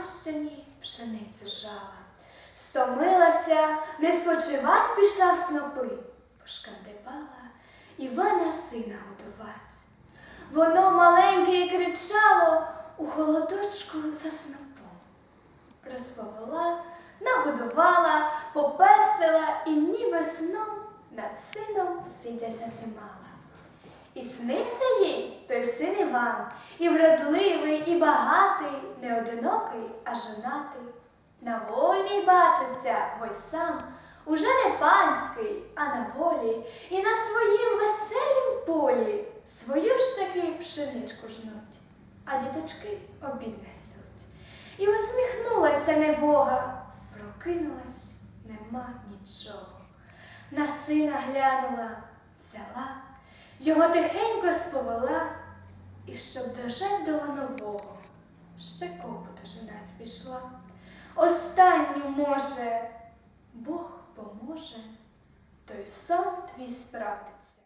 Луганщині пшеницю жала. Стомилася, не спочивать пішла в снопи, пошкандибала Івана сина годувать. Воно маленьке і кричало у холодочку за снопом. Розповела, нагодувала, попестила і ніби сном над сином сидя затримала. І сниться їй той син Іван, і вродливий, і багатий, не одинокий, а жонатий. На волі бачиться, бо й сам уже не панський, а на волі, і на своїм веселім полі свою ж таки пшеничку жнуть, а діточки обід несуть. І усміхнулася небога, прокинулась, нема нічого. На сина глянула, взяла, його тихенько сповела, і щоб дожать до ланового, ще копу дожинать пішла. Останню, може, Бог поможе, той сон твій справдиться.